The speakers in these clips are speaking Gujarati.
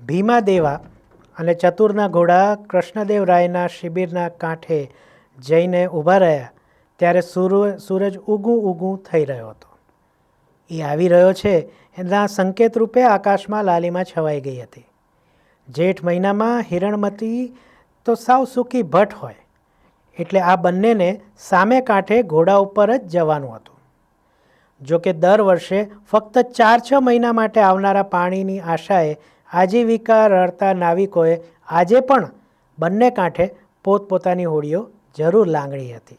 ભીમાદેવા અને ચતુરના ઘોડા કૃષ્ણદેવ રાયના શિબિરના કાંઠે જઈને ઊભા રહ્યા ત્યારે સૂર્ય સૂરજ ઊગું ઊગું થઈ રહ્યો હતો. એ આવી રહ્યો છે એના સંકેત રૂપે આકાશમાં લાલીમાં છવાઈ ગઈ હતી. જેઠ મહિનામાં હિરણમતી તો સાવ સૂકી ભટ્ટ હોય એટલે આ બંનેને સામે કાંઠે ઘોડા ઉપર જ જવાનું હતું. જો કે દર વર્ષે ફક્ત ચાર છ મહિના માટે આવનારા પાણીની આશાએ આજીવિકા રળતા નાવિકોએ આજે પણ બંને કાંઠે પોતપોતાની હોડીઓ જરૂર લાંગણી હતી.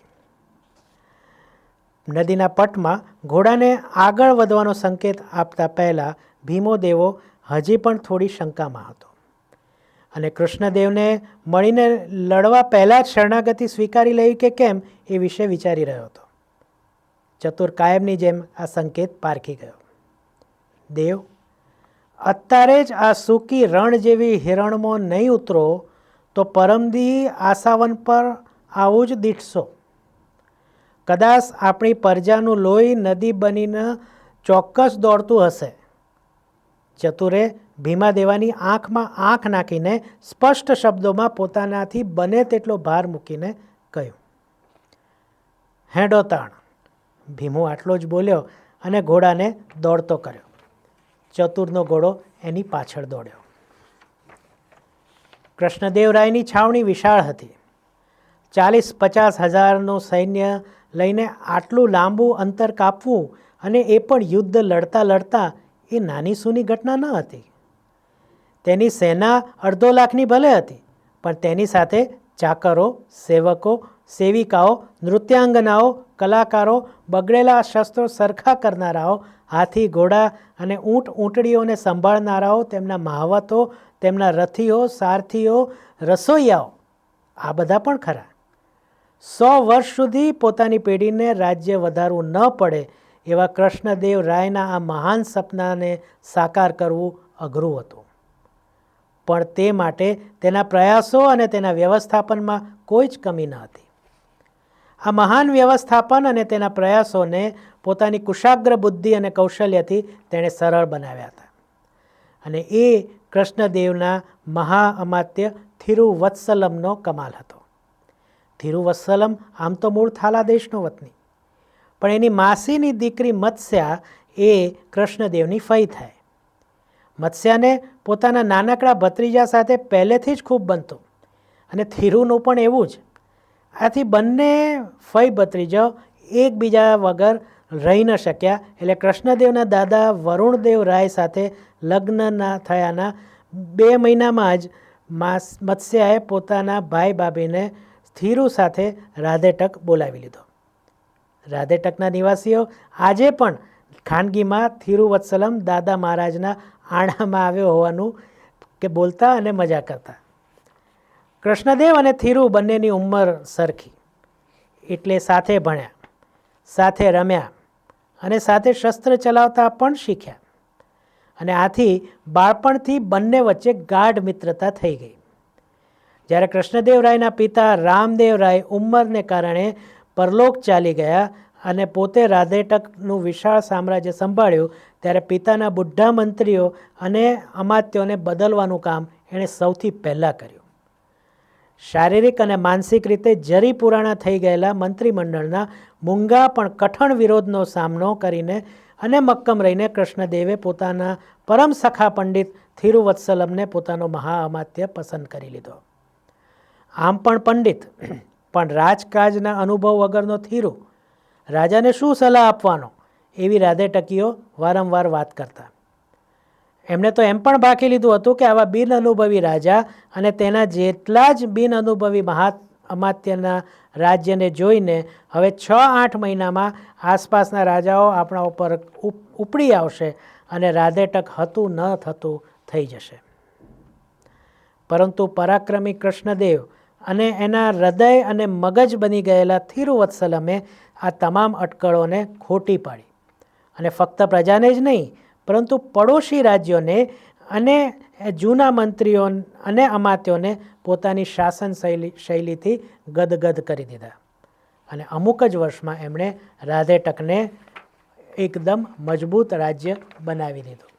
નદીના પટમાં ઘોડાને આગળ વધવાનો સંકેત આપતા પહેલાં ભીમો દેવો હજી પણ થોડી શંકામાં હતો. અને કૃષ્ણદેવને મળીને લડવા પહેલાં જ શરણાગતિ સ્વીકારી લેવી કે કેમ એ વિશે વિચારી રહ્યો હતો. ચતુર કાયમની જેમ આ સંકેત પારખી ગયો. દેવ અત્યારે જ આ સૂકી રણ જેવી હિરણમાં નહીં ઉતરો, તો પરમદી આસાવન પર આવું જ દીઠશો. કદાચ આપણી પરજાનું લોહી નદી બનીને ચોક્કસ દોડતું હશે. ચતુરે ભીમાદેવાની આંખમાં આંખ નાખીને સ્પષ્ટ શબ્દોમાં પોતાનાથી બને તેટલો ભાર મૂકીને કહ્યું. હેડો તાણ. ભીમો આટલો જ બોલ્યો અને ઘોડાને દોડતો કર્યો. ચતુરનો ઘોડો એની પાછળ દોડ્યો. કૃષ્ણદેવરાયની છાવણી વિશાળ હતી. ચાલીસ પચાસ હજારનું સૈન્ય લઈને આટલું લાંબુ અંતર કાપવું અને એ પણ યુદ્ધ લડતા લડતા એ નાની સૂની ઘટના ન હતી. તેની સેના અડધો લાખની ભલે હતી, પણ તેની સાથે ચાકરો, સેવકો સેવિકાઓ, નૃત્યાંગનાઓ, કલાકારો, બગડેલા શસ્ત્રો સરખા કરનારાઓ, હાથી, ઘોડા અને ઊંટ ઊંટડીઓને સંભાળનારાઓ, તેમના મહાવતો, તેમના રથીઓ, સારથીઓ, રસોઈયાઓ, આ બધા પણ ખરા. સો વર્ષ સુધી પોતાની પેઢીને રાજ્ય વધારવું ન પડે એવા કૃષ્ણદેવ રાયના આ મહાન સપનાને સાકાર કરવું અઘરું હતું. પણ તે માટે તેના પ્રયાસો અને તેના વ્યવસ્થાપનમાં કોઈ જ કમી ન હતી. આ મહાન વ્યવસ્થાપન અને તેના પ્રયાસોને પોતાની કુશાગ્ર બુદ્ધિ અને કૌશલ્યથી તેણે સરળ બનાવ્યા હતા. અને એ કૃષ્ણદેવના મહાઅમાત્ય થિરુવત્સલમનો કમાલ હતો. થિરુવત્સલમ આમ તો મૂળ થાલા દેશનો વતની. પણ એની માસીની દીકરી મત્સ્યા એ કૃષ્ણદેવની ફઈ થાય. મત્સ્યાને પોતાના નાનકડા ભત્રીજા સાથે પહેલેથી જ ખૂબ બનતું. અને થિરુનું પણ એવું જ આથી બંને ફઈ ભત્રીજો એકબીજા વગર રહી ન શક્યા. એટલે કૃષ્ણદેવના દાદા વરુણદેવ રાય સાથે લગ્નના થયાના બે મહિનામાં જ માસ મત્સ્યાએ પોતાના ભાઈ બાબીને થિરુ સાથે રાધેટક બોલાવી લીધો. રાધેટકના નિવાસીઓ આજે પણ ખાનગીમાં થિરુવત્સલમ દાદા મહારાજના આણામાં આવ્યો હોવાનું કે બોલતા અને મજા કરતા. કૃષ્ણદેવ અને થિરુ બંનેની ઉંમર સરખી. એટલે સાથે ભણ્યા, સાથે રમ્યા અને સાથે શસ્ત્ર ચલાવતા પણ શીખ્યા. અને આથી બાળપણથી બંને વચ્ચે ગાઢ મિત્રતા થઈ ગઈ. જ્યારે કૃષ્ણદેવ રાયના પિતા રામદેવ રાય ઉંમરને કારણે પરલોક ચાલી ગયા અને પોતે રાધેટકનું વિશાળ સામ્રાજ્ય સંભાળ્યું, ત્યારે પિતાના બુઢ્ઢા મંત્રીઓ અને અમાત્યોને બદલવાનું કામ એણે સૌથી પહેલાં કર્યું. શારીરિક અને માનસિક રીતે જરી પુરાણા થઈ ગયેલા મંત્રીમંડળના મૂંગા પણ કઠણ વિરોધનો સામનો કરીને અને મક્કમ રહીને કૃષ્ણદેવે પોતાના પરમ સખા પંડિત થિરુવત્સલમને પોતાનો મહાઅમાત્ય પસંદ કરી લીધો. આમ પણ પંડિત, પણ રાજકાજના અનુભવ વગરનો થીરુ, રાજાને શું સલાહ આપવાનો? એવી રાધે ટકીઓ વારંવાર વાત કરતા. એમણે તો એમ પણ બાકી લીધું હતું કે આવા બિન અનુભવી રાજા અને તેના જેટલા જ બિન અનુભવી મહા અમાત્યના રાજ્યને જોઈને હવે છ આઠ મહિનામાં આસપાસના રાજાઓ આપણા ઉપર ઉપ- ઉપડી આવશે અને રાધેટક હતું ન થતું થઈ જશે. પરંતુ પરાક્રમી કૃષ્ણદેવ અને એના હૃદય અને મગજ બની ગયેલા થિરુવત્સલમે આ તમામ અટકળોને ખોટી પાડી. અને ફક્ત પ્રજાને જ નહીં પરંતુ પડોશી રાજ્યોને અને જૂના મંત્રીઓ અને અમાત્યોને પોતાની શાસન શૈલી શૈલીથી ગદગદ કરી દીધા. અને અમુક જ વર્ષમાં એમણે રાધેટકને એકદમ મજબૂત રાજ્ય બનાવી દીધું.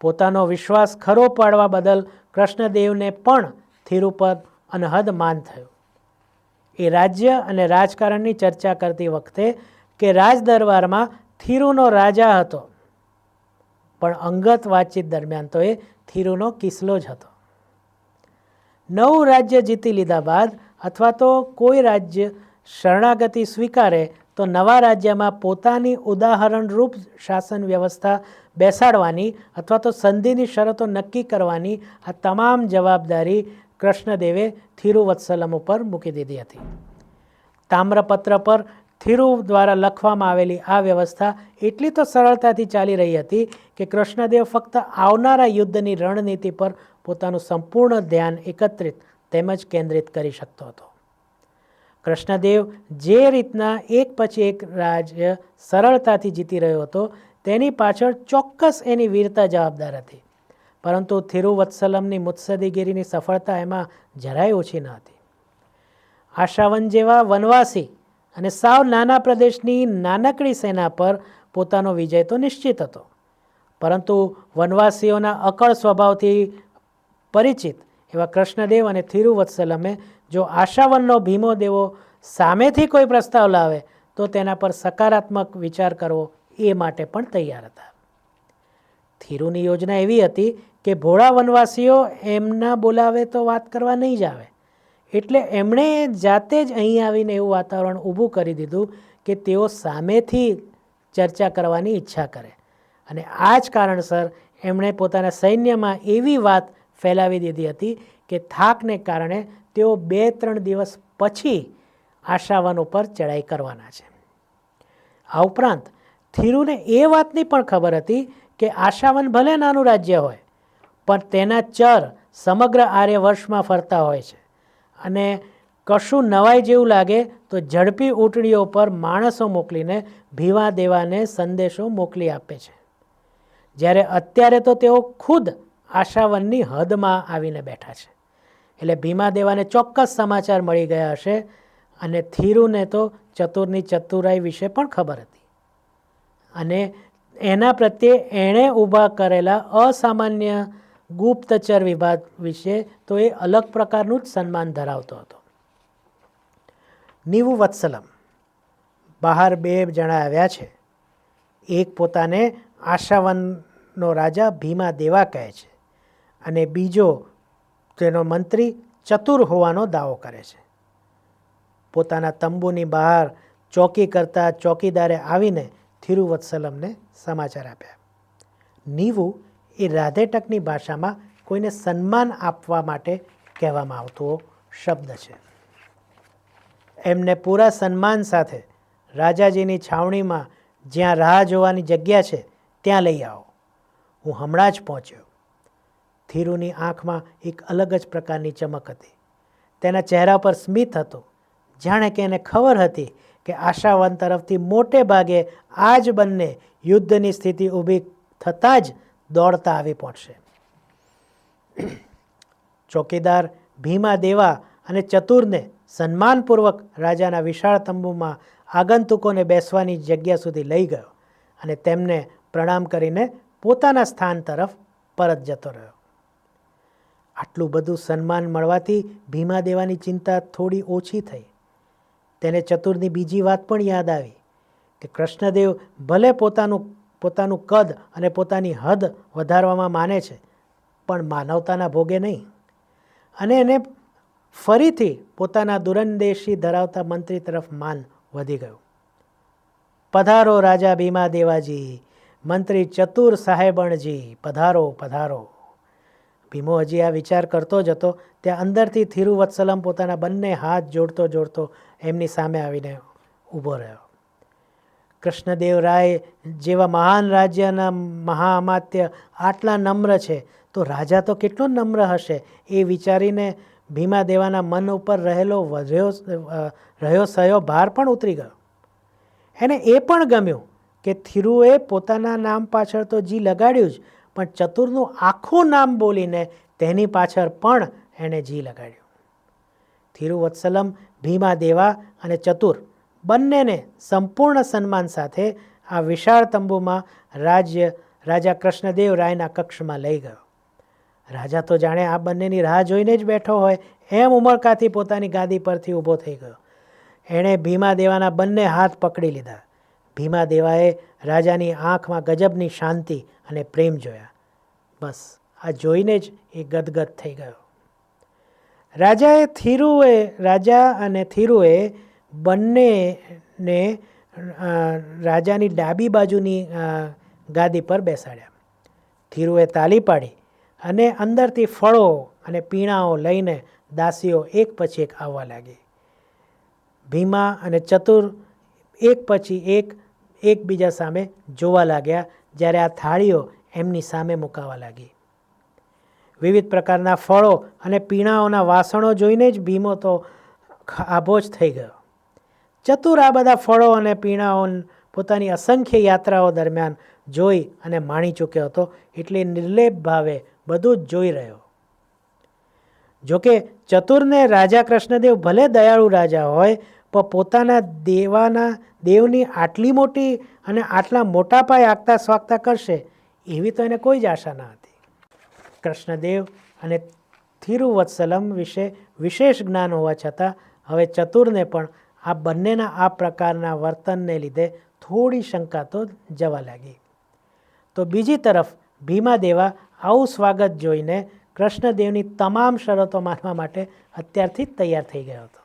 પોતાનો વિશ્વાસ ખરો પાડવા બદલ કૃષ્ણદેવને પણ થિરુપદ અનહદ માન થયું. એ રાજ્ય અને રાજકારણની ચર્ચા કરતી વખતે કે રાજદરબારમાં થિરુનો રાજા હતો પણ અંગત વાતચીત દરમિયાન તો એ થીરુનો કિસ્લો જ હતો. નવું રાજ્ય જીતી લીધા બાદ અથવા તો કોઈ રાજ્ય શરણાગતિ સ્વીકારે તો નવા રાજ્યમાં પોતાની ઉદાહરણરૂપ શાસન વ્યવસ્થા બેસાડવાની અથવા તો સંધિની શરતો નક્કી કરવાની આ તમામ જવાબદારી કૃષ્ણદેવે થિરુવત્સલમ ઉપર મૂકી દીધી હતી. તામ્રપત્ર પર થિરુ દ્વારા લખવામાં આવેલી આ વ્યવસ્થા એટલી તો સરળતાથી ચાલી રહી હતી કે કૃષ્ણદેવ ફક્ત આવનારા યુદ્ધની રણનીતિ પર પોતાનું સંપૂર્ણ ધ્યાન એકત્રિત તેમજ કેન્દ્રિત કરી શકતો હતો. કૃષ્ણદેવ જે રીતના એક પછી એક રાજ્ય સરળતાથી જીતી રહ્યો હતો, તેની પાછળ ચોક્કસ એની વીરતા જવાબદાર હતી. પરંતુ થિરુવત્સલમની મુત્સદીગીરીની સફળતા એમાં જરાય ઓછી ન હતી. આશાવન જેવા વનવાસી અને સાવ નાના પ્રદેશની નાનકડી સેના પર પોતાનો વિજય તો નિશ્ચિત હતો. પરંતુ વનવાસીઓના અકળ સ્વભાવથી પરિચિત એવા કૃષ્ણદેવ અને થિરુવત્સલમે જો આશાવનનો ભીમો દેવો સામેથી કોઈ પ્રસ્તાવ લાવે, તો તેના પર સકારાત્મક વિચાર કરવો એ માટે પણ તૈયાર હતા. થિરુની યોજના એવી હતી કે ભોળા વનવાસીઓ એમના બોલાવે તો વાત કરવા નહીં જ આવે. એટલે એમણે જાતે જ અહીં આવીને એવું વાતાવરણ ઊભું કરી દીધું કે તેઓ સામેથી ચર્ચા કરવાની ઈચ્છા કરે. અને આ જ કારણસર એમણે પોતાના સૈન્યમાં એવી વાત ફેલાવી દીધી હતી કે થાકને કારણે તેઓ બે ત્રણ દિવસ પછી આશાવન ઉપર ચડાઈ કરવાના છે. આ ઉપરાંત થિરુને એ વાતની પણ ખબર હતી કે આશાવન ભલે નાનું રાજ્ય હોય, પણ તેના ચર સમગ્ર આર્યવર્ષમાં ફરતા હોય છે. અને કશું નવાઈ જેવું લાગે તો ઝડપી ઊંટણીઓ પર માણસો મોકલીને ભીવા દેવાને સંદેશો મોકલી આપે છે. જ્યારે અત્યારે તો તેઓ ખુદ આશાવનની હદમાં આવીને બેઠા છે. એટલે ભીમા દેવાને ચોક્કસ સમાચાર મળી ગયા હશે અને થીરુને તો ચતુરની ચતુરાઈ વિશે પણ ખબર હતી. અને એના પ્રત્યે એણે ઊભા કરેલા અસામાન્ય ગુપ્તચર વિભાગ વિશે તો એ અલગ પ્રકારનું જ સન્માન ધરાવતો હતો. નીવું વત્સલમ બહાર બે જણા આવ્યા છે. એક પોતાને આશાવનનો રાજા ભીમા દેવા કહે છે અને બીજો તેનો મંત્રી ચતુર હોવાનો દાવો કરે છે. પોતાના તંબુની બહાર ચોકી કરતા ચોકીદારે આવીને થિરુવત્સલમને સમાચાર આપ્યા. નીવું એ રાધેટકની ભાષામાં કોઈને સન્માન આપવા માટે કહેવામાં આવતો શબ્દ છે. એમને પૂરા સન્માન સાથે રાજાજીની છાવણીમાં જ્યાં રાહ જોવાની જગ્યા છે, ત્યાં લઈ આવો. હું હમણાં જ પહોંચ્યો. થીરુની આંખમાં એક અલગ જ પ્રકારની ચમક હતી. તેના ચહેરા પર સ્મિત હતું. જાણે કે એને ખબર હતી કે આશાવન તરફથી મોટે ભાગે આ જ બંને યુદ્ધની સ્થિતિ ઊભી થતાં જ દોડતા આવી પહોંચશે. ચોકીદાર ભીમા દેવા અને ચતુરને સન્માનપૂર્વક રાજાના વિશાળ તંબુમાં આગંતુકોને બેસવાની જગ્યા સુધી લઈ ગયો અને તેમને પ્રણામ કરીને પોતાના સ્થાન તરફ પરત જતો રહ્યો. આટલું બધું સન્માન મળવાથી ભીમા દેવાની ચિંતા થોડી ઓછી થઈ. તેને ચતુરની બીજી વાત પણ યાદ આવી કે કૃષ્ણદેવ ભલે પોતાનું પોતાનું કદ અને પોતાની હદ વધારવામાં માને છે, પણ માનવતાના ભોગે નહીં. અને એને ફરીથી પોતાના દુરંદેશી ધરાવતા મંત્રી તરફ માન વધી ગયું. પધારો રાજા ભીમા દેવાજી મંત્રી ચતુર સાહેબણજી, પધારો પધારો. ભીમો હજી આ વિચાર કરતો જ હતો, ત્યાં અંદરથી થિરુવત્સલમ પોતાના બંને હાથ જોડતો જોડતો એમની સામે આવીને ઊભો રહ્યો. કૃષ્ણદેવ રાય જેવા મહાન રાજ્યના મહાઅમાત્ય આટલા નમ્ર છે, તો રાજા તો કેટલો નમ્ર હશે? એ વિચારીને ભીમા દેવાના મન ઉપર રહેલો વધ્યો રહ્યો સયો ભાર પણ ઉતરી ગયો. એને એ પણ ગમ્યું કે થિરુએ પોતાના નામ પાછળ તો જી લગાડ્યું જ, પણ ચતુરનું આખું નામ બોલીને તેની પાછળ પણ એણે જી લગાડ્યું. થિરુવત્સલમ, ભીમા દેવા અને ચતુર બંનેને સંપૂર્ણ સન્માન સાથે આ વિશાળ તંબુમાં રાજ્ય રાજા કૃષ્ણદેવ રાયના કક્ષમાં લઈ ગયો. રાજા તો જાણે આ બંનેની રાહ જોઈને જ બેઠો હોય એમ ઉમળકાથી પોતાની ગાદી પરથી ઊભો થઈ ગયો. એણે ભીમા દેવાના બંને હાથ પકડી લીધા. ભીમા દેવાએ રાજાની આંખમાં ગજબની શાંતિ અને પ્રેમ જોયા. બસ, આ જોઈને જ એ ગદગદ થઈ ગયો. રાજાએ થીરુએ, રાજા અને થીરુએ બંનેને રાજાની ડાબી બાજુની ગાદી પર બેસાડ્યા. થીરુએ તાલી પાડી અને અંદરથી ફળો અને પીણાઓ લઈને દાસીઓ એક પછી એક આવવા લાગી. ભીમા અને ચતુર એક પછી એક એકબીજા સામે જોવા લાગ્યા, જ્યારે આ થાળીઓ એમની સામે મુકાવા લાગી. વિવિધ પ્રકારના ફળો અને પીણાઓના વાસણો જોઈને જ ભીમો તો આભો જ થઈ ગયો. ચતુર આ બધા ફળો અને પીણાઓ પોતાની અસંખ્ય યાત્રાઓ દરમિયાન જોઈ અને માણી ચૂક્યો હતો. એટલે નિર્લેપ ભાવે બધું જ જોઈ રહ્યો. જોકે ચતુરને રાજા કૃષ્ણદેવ ભલે દયાળુ રાજા હોય, પણ પોતાના દેવાના, દેવની આટલી મોટી અને આટલા મોટા પાયે આગતા સ્વાગતા કરશે, એવી તો એને કોઈ જ આશા ન હતી. કૃષ્ણદેવ અને થિરુવત્સલમ વિશે વિશેષ જ્ઞાન હોવા છતાં, હવે ચતુરને પણ આ બંનેના આ પ્રકારના વર્તનને લીધે થોડી શંકા તો જવા લાગી. તો બીજી તરફ ભીમા દેવા આવું સ્વાગત જોઈને કૃષ્ણદેવની તમામ શરતો માનવા માટે અત્યારથી જ તૈયાર થઈ ગયો હતો.